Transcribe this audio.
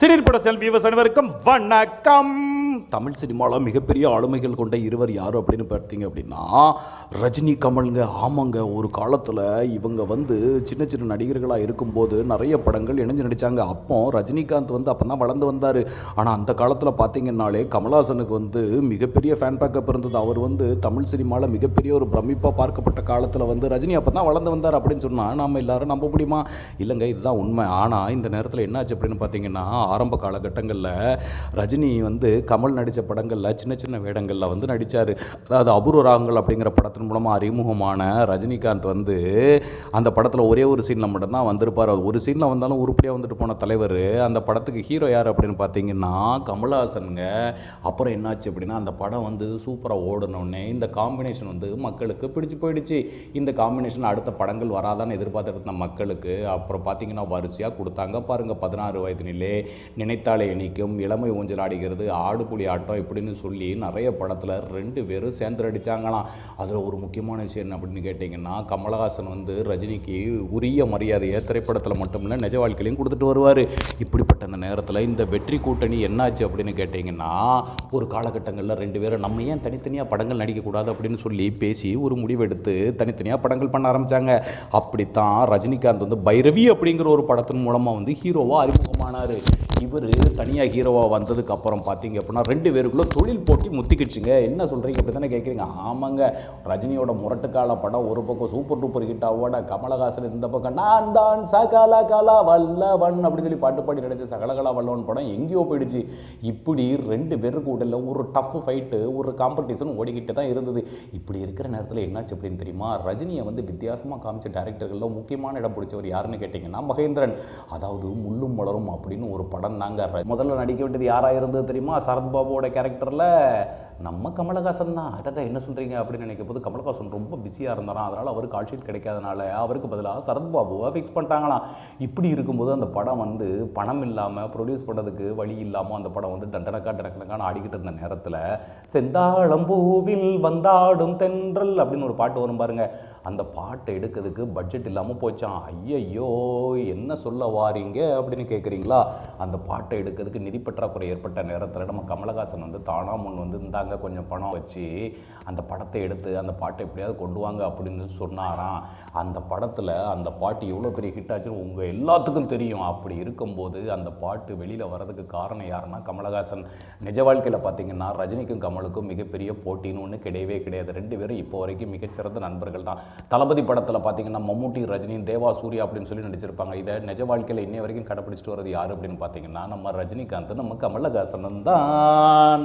சிறிற்பட செல்வியவஸ் அனைவருக்கும் வணக்கம். தமிழ் சினிமாவில் மிகப்பெரிய ஆளுமைகள் கொண்ட இருவர் யார் அப்படின்னு பார்த்தீங்க அப்படின்னா ரஜினி கமலுங்க. ஆமாங்க ஒரு காலத்தில் இவங்க வந்து சின்ன சின்ன நடிகர்களாக இருக்கும்போது நிறைய படங்கள் இணைஞ்சு நடித்தாங்க அப்போ ரஜினிகாந்த் வந்து அப்போ தான் வளர்ந்து வந்தார். ஆனால் அந்த காலத்தில் பார்த்தீங்கன்னாலே கமல்ஹாசனுக்கு வந்து மிகப்பெரிய ஃபேன் பேக்கப் இருந்தது. அவர் வந்து தமிழ் சினிமாவில் மிகப்பெரிய ஒரு பிரமிப்பாக பார்க்கப்பட்ட காலத்தில் வந்து ரஜினி அப்போ தான் வளர்ந்து வந்தார் அப்படின்னு சொன்னால் நம்ம எல்லாரும் நம்ப முடியுமா? இல்லைங்க இதுதான் உண்மை. ஆனால் இந்த நேரத்தில் என்னாச்சு அப்படின்னு பார்த்தீங்கன்னா ஆரம்ப காலகட்டங்களில் ரஜினி வந்து கமல் நடித்த படங்களில் சின்ன சின்ன வேடங்களில் வந்து நடித்தார் அதாவது அபூர்வ ராகங்கள் அப்படிங்கிற படத்தின் மூலமாக அறிமுகமான ரஜினிகாந்த் வந்து அந்த படத்தில் ஒரே ஒரு சீனில் மட்டும்தான் வந்திருப்பார். ஒரு சீனில் வந்தாலும் உருப்படியாக வந்துட்டு போன தலைவர். அந்த படத்துக்கு ஹீரோ யார் அப்படின்னு பார்த்தீங்கன்னா கமல்ஹாசனுங்க. அப்புறம் என்னாச்சு அப்படின்னா அந்த படம் வந்து சூப்பராக ஓடணுன்னே இந்த காம்பினேஷன் வந்து மக்களுக்கு பிடிச்சு போயிடுச்சு. இந்த காம்பினேஷன் அடுத்த படங்கள் வராதான்னு எதிர்பார்த்துட்டு இருந்த மக்களுக்கு அப்புறம் பார்த்தீங்கன்னா வரிசையாக கொடுத்தாங்க. பாருங்கள் பதினாறு வயதினிலே நினைத்தாலே இனிக்கும் இளமை ஊஞ்சல் ஆடுகிறது ஆடு புலி ஆட்டம் இப்படின்னு சொல்லி நிறைய படத்தில் ரெண்டு பேரும் சேர்ந்து அடித்தாங்களாம் அதில் ஒரு முக்கியமான விஷயம் என்ன அப்படின்னு கேட்டிங்கன்னா கமலஹாசன் வந்து ரஜினிக்கு உரிய மரியாதையை திரைப்படத்தில் மட்டுமில்லை நிஜ வாழ்க்கையிலையும் கொடுத்துட்டு வருவார். இப்படிப்பட்ட அந்த நேரத்தில் இந்த வெற்றி கூட்டணி என்னாச்சு அப்படின்னு கேட்டிங்கன்னா ஒரு காலகட்டங்களில் ரெண்டு பேரும் நம்ம ஏன் தனித்தனியாக படங்கள் நடிக்கக்கூடாது அப்படின்னு சொல்லி பேசி ஒரு முடிவெடுத்து தனித்தனியாக படங்கள் பண்ண ஆரம்பித்தாங்க அப்படித்தான் ரஜினிகாந்த் வந்து பைரவி அப்படிங்கிற ஒரு படத்தின் மூலமாக வந்து ஹீரோவாக அறிமுகமானார். இவர் தனியாக ஹீரோவாக வந்ததுக்கு அப்புறம் பார்த்தீங்க அப்படின்னா ரெண்டு பேருக்குள்ள தொழில் போட்டி முத்திக்கிச்சுங்க. என்ன சொல்கிறீங்க அப்படி தானே கேட்குறீங்க ஆமாங்க. ரஜினியோட முரட்டுக்கால படம் ஒரு பக்கம் சூப்பர் டூப்பர் ஹிட்டாவோட கமலஹாசன் இந்த பக்கம் நான் தான் சகல கலா வல்லவன் அப்படின்னு சொல்லி பாட்டு பாடி நடிச்ச சகலகலா வல்லவன் படம் எங்கேயோ போயிடுச்சு. இப்படி ரெண்டு பேருக்கு உடல ஒரு டஃப் ஃபைட்டு ஒரு காம்படிஷன் ஓடிக்கிட்டு தான் இருந்தது. இப்படி இருக்கிற நேரத்தில் என்னாச்சு அப்படின்னு தெரியுமா? ரஜினியை வந்து வித்தியாசமாக காமிச்ச டேரக்டர்களில் முக்கியமான இடம் பிடிச்சவர் யாருன்னு கேட்டிங்கன்னா மகேந்திரன். அதாவது முள்ளும் மலரும் அப்படின்னு ஒரு படம் தாங்க முதல்ல நடிக்க வேண்டியது யாராக இருந்தது தெரியுமா? சரத்பாபுவோட கேரக்டரில் நம்ம கமலஹாசன் தான். அதான் என்ன சொல்கிறீங்க அப்படின்னு நினைக்கும் போது கமலஹாசன் ரொம்ப பிஸியாக இருந்தாராம். அதனால் அவருக்கு கால் ஷீட் கிடைக்காதனால அவருக்கு பதிலாக சரத்பாபுவை ஃபிக்ஸ் பண்ணிட்டாங்களாம். இப்படி இருக்கும்போது அந்த படம் வந்து பணம் இல்லாமல் ப்ரொடியூஸ் பண்ணுறதுக்கு வழி இல்லாமல் அந்த படம் வந்து டண்டனக்கா டனக்கனக்கான ஆடிக்கிட்டு இருந்த நேரத்தில் செந்தாளம்பூவில் வந்தாடும் தென்றல் அப்படின்னு ஒரு பாட்டு வரும் பாருங்க. அந்த பாட்டை எடுக்கிறதுக்கு பட்ஜெட் இல்லாமல் போச்சான் ஐயையோ என்ன சொல்ல வாரீங்க அப்படின்னு கேட்குறீங்களா அந்த பாட்டை எடுக்கிறதுக்கு நிதி பற்றாக்குறை ஏற்பட்ட நேரத்தில் நம்ம கமலஹாசன் வந்து தானா முன் வந்து இருந்தாங்க கொஞ்சம் பணம் வச்சு அந்த படத்தை எடுத்து அந்த பாட்டை எப்படியாவது கொண்டு வாங்க அப்படின்னு சொன்னாராம். அந்த படத்தில் அந்த பாட்டு எவ்வளோ பெரிய ஹிட் ஆச்சுன்னு உங்கள் எல்லாத்துக்கும் தெரியும். அப்படி இருக்கும்போது அந்த பாட்டு வெளியில் வர்றதுக்கு காரணம் யாருன்னா கமலஹாசன். நிஜ வாழ்க்கையில் பார்த்தீங்கன்னா ரஜினிக்கும் கமலுக்கும் மிகப்பெரிய போட்டின்னு ஒன்று கிடையவே கிடையாது. ரெண்டு பேரும் இப்போ வரைக்கும் மிகச்சிறந்த நண்பர்கள் தான் தளபதி படத்தில் பார்த்தீங்கன்னா மம்முட்டி ரஜினி தேவா சூர்யா அப்படின்னு சொல்லி நடிச்சிருப்பாங்க. இதை நிஜ வாழ்க்கையில் இன்னை வரைக்கும் கடைப்பிடிச்சிட்டு வர்றது யார் அப்படின்னு பார்த்தீங்கன்னா நம்ம ரஜினிகாந்த் நம்ம கமலஹாசன் தான்.